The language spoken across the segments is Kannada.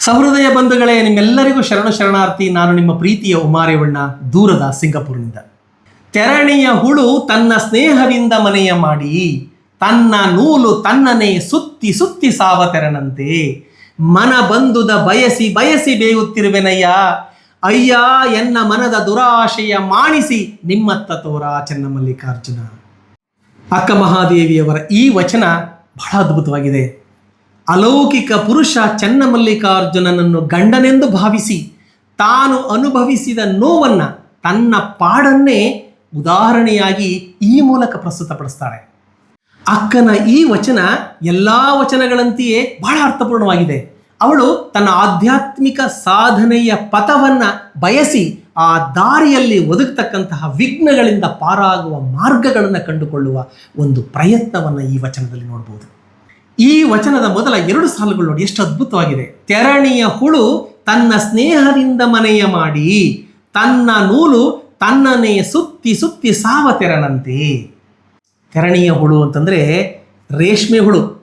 ಸಹೃದಯ ಬಂಧುಗಳೇ, ನಿಮ್ಮೆಲ್ಲರಿಗೂ ಶರಣು ಶರಣಾರ್ಥಿ, ನಾನು ನಿಮ್ಮ ಪ್ರೀತಿಯ ಉಮಾರೇವಣ್ಣ, ದೂರದ ಸಿಂಗಪುರ್ನಿಂದ ತೆರಣಿಯ ಹುಳು ತನ್ನ ಸ್ನೇಹದಿಂದ ಮನೆಯ ಮಾಡಿ, ತನ್ನ ನೂಲು ತನ್ನನೇ ಸುತ್ತಿ ಸುತ್ತಿ ಸಾವ ತೆರನಂತೆ. ಮನ ಬಂದುದ ಬಯಸಿ ಬಯಸಿ ಬೇಯುತ್ತಿರುವೆನಯ್ಯ, ಅಯ್ಯ, ಎನ್ನ ಮನದ ದುರಾಶೆಯ ಮಾಣಿಸಿ ನಿಮ್ಮತ್ತ ತೋರ ಚೆನ್ನಮಲ್ಲಿಕಾರ್ಜುನ ಅಕ್ಕ ಮಹಾದೇವಿಯವರ ಈ ವಚನ ಬಹಳ ಅದ್ಭುತವಾಗಿದೆ. ಅಲೌಕಿಕ ಪುರುಷ ಚನ್ನಮಲ್ಲಿಕಾರ್ಜುನನನ್ನು ಗಂಡನೆಂದು ಭಾವಿಸಿ ತಾನು ಅನುಭವಿಸಿದ ನೋವನ್ನು ತನ್ನ ಪಾಡನ್ನೇ ಉದಾಹರಣೆಯಾಗಿ ಈ ಮೂಲಕ ಪ್ರಸ್ತುತಪಡಿಸ್ತಾರೆ. ಅಕ್ಕನ ಈ ವಚನ ಎಲ್ಲ ವಚನಗಳಂತೆಯೇ ಬಹಳ ಅರ್ಥಪೂರ್ಣವಾಗಿದೆ. ಅವಳು ತನ್ನ ಆಧ್ಯಾತ್ಮಿಕ ಸಾಧನೆಯ ಪಥವನ್ನು ಬಯಸಿ ಆ ದಾರಿಯಲ್ಲಿ ಒದಗತಕ್ಕಂತಹ ವಿಘ್ನಗಳಿಂದ ಪಾರಾಗುವ ಮಾರ್ಗಗಳನ್ನು ಕಂಡುಕೊಳ್ಳುವ ಒಂದು ಪ್ರಯತ್ನವನ್ನು ಈ ವಚನದಲ್ಲಿ ನೋಡಬಹುದು ಈ ವಚನದ ಮೊದಲ ಎರಡು ಸಾಲುಗಳು ನೋಡಿ, ಎಷ್ಟು ಅದ್ಭುತವಾಗಿದೆ. ತೆರಣಿಯ ಹುಳು ತನ್ನ ಸ್ನೇಹದಿಂದ ಮನೆಯ ಮಾಡಿ, ತನ್ನ ನೂಲು ತನ್ನನೇ ಸುತ್ತಿ ಸುತ್ತಿ ಸಾವ ತೆರನಂತೆ. ತೆರಣಿಯ ಹುಳು ಅಂತಂದ್ರೆ ರೇಷ್ಮೆ ಹುಳು.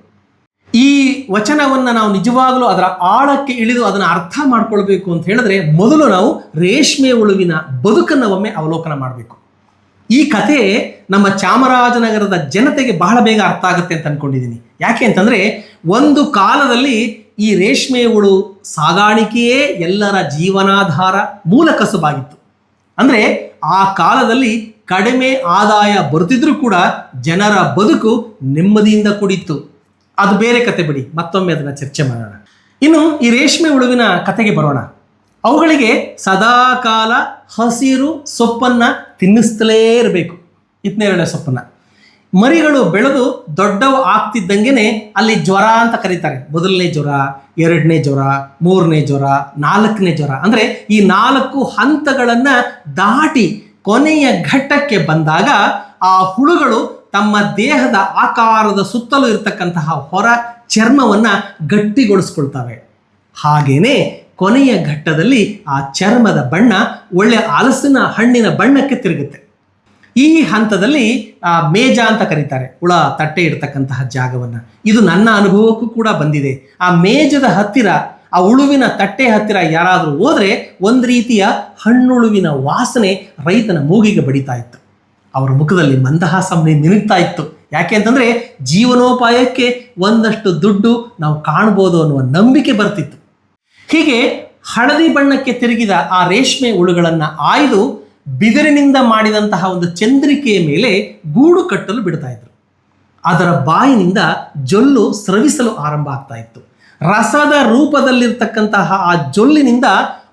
ಈ ವಚನವನ್ನು ನಾವು ನಿಜವಾಗಲೂ ಅದರ ಆಳಕ್ಕೆ ಇಳಿದು ಅದನ್ನು ಅರ್ಥ ಮಾಡ್ಕೊಳ್ಬೇಕು ಅಂತ ಹೇಳಿದ್ರೆ ಮೊದಲು ನಾವು ರೇಷ್ಮೆ ಹುಳುವಿನ ಬದುಕನ್ನು ಒಮ್ಮೆ ಅವಲೋಕನ ಮಾಡಬೇಕು. ಈ ಕಥೆ ನಮ್ಮ ಚಾಮರಾಜನಗರದ ಜನತೆಗೆ ಬಹಳ ಬೇಗ ಅರ್ಥ ಆಗುತ್ತೆ ಅಂತ ಅಂದ್ಕೊಂಡಿದ್ದೀನಿ ಯಾಕೆ ಅಂತಂದರೆ ಒಂದು ಕಾಲದಲ್ಲಿ ಈ ರೇಷ್ಮೆ ಹುಳು ಸಾಗಾಣಿಕೆಯೇ ಎಲ್ಲರ ಜೀವನಾಧಾರ ಮೂಲ ಕಸುಬಾಗಿತ್ತು. ಅಂದರೆ ಆ ಕಾಲದಲ್ಲಿ ಕಡಿಮೆ ಆದಾಯ ಬರುತ್ತಿದ್ರೂ ಕೂಡ ಜನರ ಬದುಕು ನೆಮ್ಮದಿಯಿಂದ ಕೂಡಿತ್ತು. ಅದು ಬೇರೆ ಕತೆ ಬಿಡಿ, ಮತ್ತೊಮ್ಮೆ ಅದನ್ನು ಚರ್ಚೆ ಮಾಡೋಣ. ಇನ್ನು ಈ ರೇಷ್ಮೆ ಹುಳುವಿನ ಕತೆಗೆ ಬರೋಣ. ಅವುಗಳಿಗೆ ಸದಾಕಾಲ ಹಸಿರು ಸೊಪ್ಪನ್ನ ತಿನ್ನಿಸ್ತಲೇ ಇರಬೇಕು. ಇತ್ನೇರಳೆ ಸೊಪ್ಪನ್ನ. ಮರಿಗಳು ಬೆಳೆದು ದೊಡ್ಡವು ಆಗ್ತಿದ್ದಂಗೆ ಅಲ್ಲಿ ಜ್ವರ ಅಂತ ಕರೀತಾರೆ. ಮೊದಲನೇ ಜ್ವರ, ಎರಡನೇ ಜ್ವರ, ಮೂರನೇ ಜ್ವರ, ನಾಲ್ಕನೇ ಜ್ವರ. ಅಂದ್ರೆ ಈ ನಾಲ್ಕು ಹಂತಗಳನ್ನ ದಾಟಿ ಕೊನೆಯ ಘಟ್ಟಕ್ಕೆ ಬಂದಾಗ ಆ ಹುಳುಗಳು ತಮ್ಮ ದೇಹದ ಆಕಾರದ ಸುತ್ತಲೂ ಇರತಕ್ಕಂತಹ ಹೊರ ಚರ್ಮವನ್ನ ಗಟ್ಟಿಗೊಳಿಸ್ಕೊಳ್ತವೆ. ಹಾಗೇನೆ ಕೊನೆಯ ಘಟ್ಟದಲ್ಲಿ ಆ ಚರ್ಮದ ಬಣ್ಣ ಒಳ್ಳೆ ಹಲಸಿನ ಹಣ್ಣಿನ ಬಣ್ಣಕ್ಕೆ ತಿರುಗುತ್ತೆ. ಈ ಹಂತದಲ್ಲಿ ಆ ಮೇಜ ಅಂತ ಕರೀತಾರೆ, ಹುಳ, ತಟ್ಟೆ ಇಡ್ತಕ್ಕಂತಹ ಜಾಗವನ್ನು. ಇದು ನನ್ನ ಅನುಭವಕ್ಕೂ ಕೂಡ ಬಂದಿದೆ. ಆ ಮೇಜದ ಹತ್ತಿರ, ಆ ಉಳುವಿನ ತಟ್ಟೆ ಹತ್ತಿರ ಯಾರಾದರೂ ಹೋದರೆ ಒಂದು ರೀತಿಯ ಹಣ್ಣುಳುವಿನ ವಾಸನೆ ರೈತನ ಮೂಗಿಗೆ ಬಡಿತಾ ಇತ್ತು. ಅವರ ಮುಖದಲ್ಲಿ ಮಂದಹಾಸ ನಿನುಗ್ತಾ ಇತ್ತು. ಯಾಕೆ ಅಂತಂದರೆ ಜೀವನೋಪಾಯಕ್ಕೆ ಒಂದಷ್ಟು ದುಡ್ಡು ನಾವು ಕಾಣ್ಬೋದು ಅನ್ನುವ ನಂಬಿಕೆ ಬರ್ತಿತ್ತು. ಹೀಗೆ ಹಳದಿ ಬಣ್ಣಕ್ಕೆ ತಿರುಗಿದ ಆ ರೇಷ್ಮೆ ಹುಳುಗಳನ್ನು ಆಯ್ದು ಬಿದಿರಿನಿಂದ ಮಾಡಿದಂತಹ ಒಂದು ಚಂದ್ರಿಕೆಯ ಮೇಲೆ ಗೂಡು ಕಟ್ಟಲು ಬಿಡ್ತಾ ಇದ್ರು. ಅದರ ಬಾಯಿನಿಂದ ಜೊಲ್ಲು ಸ್ರವಿಸಲು ಆರಂಭ ಆಗ್ತಾ ಇತ್ತು. ರಸದ ರೂಪದಲ್ಲಿರ್ತಕ್ಕಂತಹ ಆ ಜೊಲ್ಲಿನಿಂದ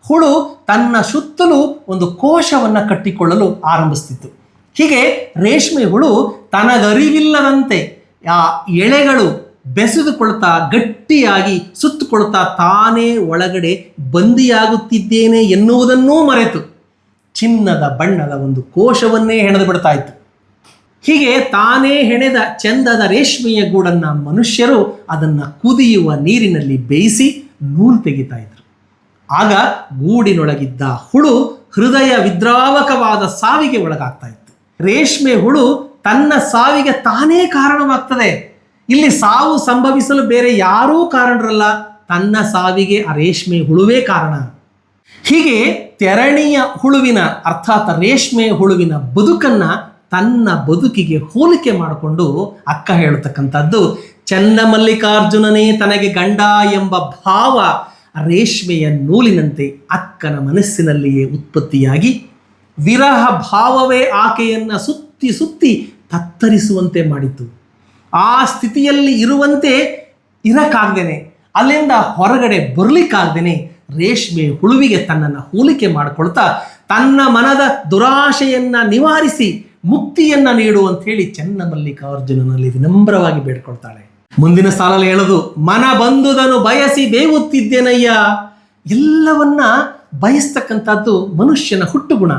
ಹುಳು ತನ್ನ ಸುತ್ತಲೂ ಒಂದು ಕೋಶವನ್ನು ಕಟ್ಟಿಕೊಳ್ಳಲು ಆರಂಭಿಸ್ತಿತ್ತು. ಹೀಗೆ ರೇಷ್ಮೆ ಹುಳು ತನಗರಿವಿಲ್ಲದಂತೆ ಆ ಎಳೆಗಳು ಬೆಸೆದುಕೊಳ್ತಾ, ಗಟ್ಟಿಯಾಗಿ ಸುತ್ತುಕೊಳ್ತಾ ತಾನೇ ಒಳಗಡೆ ಬಂದಿಯಾಗುತ್ತಿದ್ದೇನೆ ಎನ್ನುವುದನ್ನೂ ಮರೆತು ಚಿನ್ನದ ಬಣ್ಣದ ಒಂದು ಕೋಶವನ್ನೇ ಹೆಣೆದು ಬಿಡ್ತಾ ಇತ್ತು. ಹೀಗೆ ತಾನೇ ಹೆಣೆದ ಚಂದದ ರೇಷ್ಮೆಯ ಗೂಡನ್ನ ಮನುಷ್ಯರು ಅದನ್ನ ಕುದಿಯುವ ನೀರಿನಲ್ಲಿ ಬೇಯಿಸಿ ನೂಲು ತೆಗಿತಾ ಇದ್ರು. ಆಗ ಗೂಡಿನೊಳಗಿದ್ದ ಹುಳು ಹೃದಯ ವಿದ್ರಾವಕವಾದ ಸಾವಿಗೆ ಒಳಗಾಗ್ತಾ ಇತ್ತು. ರೇಷ್ಮೆ ಹುಳು ತನ್ನ ಸಾವಿಗೆ ತಾನೇ ಕಾರಣವಾಗ್ತದೆ. ಇಲ್ಲಿ ಸಾವು ಸಂಭವಿಸಲು ಬೇರೆ ಯಾರೂ ಕಾರಣರಲ್ಲ. ತನ್ನ ಸಾವಿಗೆ ಆ ರೇಷ್ಮೆ ಹುಳುವೇ ಕಾರಣ. ಹೀಗೆ ತೆರಣಿಯ ಹುಳುವಿನ ಅರ್ಥಾತ್ ರೇಷ್ಮೆ ಹುಳುವಿನ ಬದುಕನ್ನ ತನ್ನ ಬದುಕಿಗೆ ಹೋಲಿಕೆ ಮಾಡಿಕೊಂಡು ಅಕ್ಕ ಹೇಳತಕ್ಕಂಥದ್ದು ಚನ್ನಮಲ್ಲಿಕಾರ್ಜುನನೇ ತನಗೆ ಗಂಡ ಎಂಬ ಭಾವ ರೇಷ್ಮೆಯ ನೂಲಿನಂತೆ ಅಕ್ಕನ ಮನಸ್ಸಿನಲ್ಲಿಯೇ ಉತ್ಪತ್ತಿಯಾಗಿ ವಿರಹ ಭಾವವೇ ಆಕೆಯನ್ನ ಸುತ್ತಿ ಸುತ್ತಿ ತತ್ತರಿಸುವಂತೆ ಮಾಡಿತು. ಆ ಸ್ಥಿತಿಯಲ್ಲಿ ಇರುವಂತೆ ಇರಕ್ಕಾಗ್ದೇನೆ. ಅಲ್ಲಿಂದ ಹೊರಗಡೆ ಬರಲಿಕ್ಕಾಗ್ದೇನೆ ರೇಷ್ಮೆ ಹುಳುವಿಗೆ ತನ್ನನ್ನು ಹೋಲಿಕೆ ಮಾಡಿಕೊಳ್ತಾ ತನ್ನ ಮನದ ದುರಾಶೆಯನ್ನು ನಿವಾರಿಸಿ ಮುಕ್ತಿಯನ್ನು ನೀಡು ಅಂತ ಹೇಳಿ ಚನ್ನಮಲ್ಲಿಕಾರ್ಜುನನಲ್ಲಿ ವಿನಮ್ರವಾಗಿ ಬೇಡ್ಕೊಳ್ತಾಳೆ. ಮುಂದಿನ ಸಾಲಲ್ಲಿ ಹೇಳೋದು, ಮನ ಬಂದುದನ್ನು ಬಯಸಿ ಬೇವುತ್ತಿದ್ದೇನಯ್ಯ? ಎಲ್ಲವನ್ನ ಬಯಸ್ತಕ್ಕಂಥದ್ದು ಮನುಷ್ಯನ ಹುಟ್ಟುಗುಣ.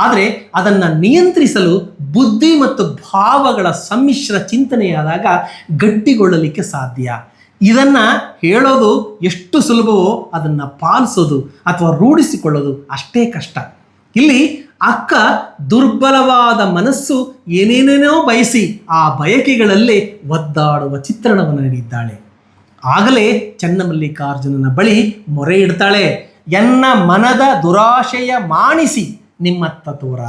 ಆದರೆ ಅದನ್ನು ನಿಯಂತ್ರಿಸಲು ಬುದ್ಧಿ ಮತ್ತು ಭಾವಗಳ ಸಮ್ಮಿಶ್ರ ಚಿಂತನೆಯಾದಾಗ ಗಟ್ಟಿಗೊಳ್ಳಲಿಕ್ಕೆ ಸಾಧ್ಯ. ಇದನ್ನ ಹೇಳೋದು ಎಷ್ಟು ಸುಲಭವೋ ಅದನ್ನು ಪಾಲಿಸೋದು ಅಥವಾ ರೂಢಿಸಿಕೊಳ್ಳೋದು ಅಷ್ಟೇ ಕಷ್ಟ. ಇಲ್ಲಿ ಅಕ್ಕ ದುರ್ಬಲವಾದ ಮನಸ್ಸು ಏನೇನೇನೋ ಬಯಸಿ ಆ ಬಯಕೆಗಳಲ್ಲಿ ಒದ್ದಾಡುವ ಚಿತ್ರಣವನ್ನು ನೀಡಿದ್ದಾಳೆ. ಆಗಲೇ ಚನ್ನಮಲ್ಲಿಕಾರ್ಜುನನ ಬಳಿ ಮೊರೆ ಇಡ್ತಾಳೆ. ಎನ್ನ ಮನದ ದುರಾಶೆಯ ಮಾಣಿಸಿ ನಿಮ್ಮತ್ತ ತೋರ.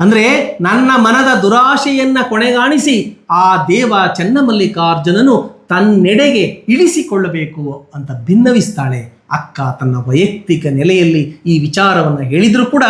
ಅಂದರೆ ನನ್ನ ಮನದ ದುರಾಶೆಯನ್ನ ಕೊನೆಗಾಣಿಸಿ ಆ ದೇವ ಚನ್ನಮಲ್ಲಿಕಾರ್ಜುನನು ತನ್ನೆಡೆಗೆ ಇಳಿಸಿಕೊಳ್ಳಬೇಕು ಅಂತ ಭಿನ್ನವಿಸ್ತಾಳೆ. ಅಕ್ಕ ತನ್ನ ವೈಯಕ್ತಿಕ ನೆಲೆಯಲ್ಲಿ ಈ ವಿಚಾರವನ್ನು ಹೇಳಿದರೂ ಕೂಡ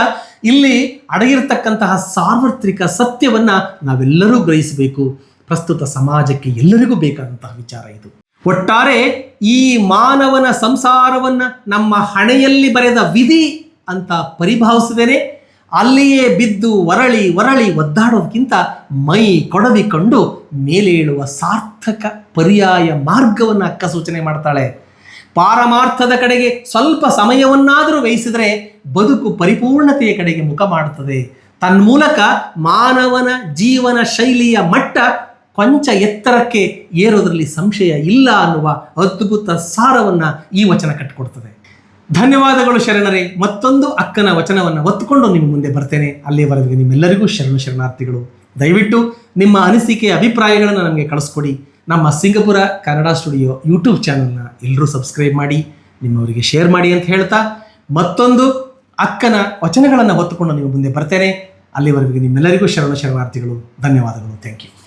ಇಲ್ಲಿ ಅಡಗಿರ್ತಕ್ಕಂತಹ ಸಾರ್ವತ್ರಿಕ ಸತ್ಯವನ್ನ ನಾವೆಲ್ಲರೂ ಗ್ರಹಿಸಬೇಕು. ಪ್ರಸ್ತುತ ಸಮಾಜಕ್ಕೆ ಎಲ್ಲರಿಗೂ ಬೇಕಾದಂತಹ ವಿಚಾರ ಇದು. ಒಟ್ಟಾರೆ ಈ ಮಾನವನ ಸಂಸಾರವನ್ನ ನಮ್ಮ ಹಣೆಯಲ್ಲಿ ಬರೆದ ವಿಧಿ ಅಂತ ಪರಿಭಾವಿಸಿದರೆ ಅಲ್ಲಿಯೇ ಬಿದ್ದು ಒರಳಿ ಒರಳಿ ಒದ್ದಾಡೋದಕ್ಕಿಂತ ಮೈ ಕೊಡವಿಕೊಂಡು ಮೇಲೇಳುವ ಸಾರ್ಥಕ ಪರ್ಯಾಯ ಮಾರ್ಗವನ್ನು ಅಕ್ಕ ಸೂಚನೆ ಮಾಡ್ತಾಳೆ. ಪಾರಮಾರ್ಥದ ಕಡೆಗೆ ಸ್ವಲ್ಪ ಸಮಯವನ್ನಾದರೂ ವ್ಯಯಿಸಿದರೆ ಬದುಕು ಪರಿಪೂರ್ಣತೆಯ ಕಡೆಗೆ ಮುಖ ಮಾಡುತ್ತದೆ. ತನ್ಮೂಲಕ ಮಾನವನ ಜೀವನ ಶೈಲಿಯ ಮಟ್ಟ ಕೊಂಚ ಎತ್ತರಕ್ಕೆ ಏರೋದರಲ್ಲಿ ಸಂಶಯ ಇಲ್ಲ ಅನ್ನುವ ಅದ್ಭುತ ಸಾರವನ್ನು ಈ ವಚನ ಕಟ್ಟಿಕೊಡ್ತದೆ. ಧನ್ಯವಾದಗಳು ಶರಣರೇ. ಮತ್ತೊಂದು ಅಕ್ಕನ ವಚನವನ್ನು ಒತ್ತುಕೊಂಡು ನಿಮ್ಮ ಮುಂದೆ ಬರ್ತೇನೆ. ಅಲ್ಲಿಯವರೆಗೆ ನಿಮ್ಮೆಲ್ಲರಿಗೂ ಶರಣ ಶರಣಾರ್ಥಿಗಳು. ದಯವಿಟ್ಟು ನಿಮ್ಮ ಅನಿಸಿಕೆ, ಅಭಿಪ್ರಾಯಗಳನ್ನು ನಮಗೆ ಕಳಿಸ್ಕೊಡಿ. ನಮ್ಮ ಸಿಂಗಪುರ ಕನ್ನಡ ಸ್ಟುಡಿಯೋ ಯೂಟ್ಯೂಬ್ ಚಾನಲ್ನ ಎಲ್ಲರೂ ಸಬ್ಸ್ಕ್ರೈಬ್ ಮಾಡಿ, ನಿಮ್ಮವರಿಗೆ ಶೇರ್ ಮಾಡಿ ಅಂತ ಹೇಳ್ತಾ, ಮತ್ತೊಂದು ಅಕ್ಕನ ವಚನಗಳನ್ನು ಒತ್ತುಕೊಂಡು ನಿಮ್ಮ ಮುಂದೆ ಬರ್ತೇನೆ. ಅಲ್ಲಿವರೆಗೆ ನಿಮ್ಮೆಲ್ಲರಿಗೂ ಶರಣ ಶರಣಾರ್ಥಿಗಳು. ಧನ್ಯವಾದಗಳು. Thank you.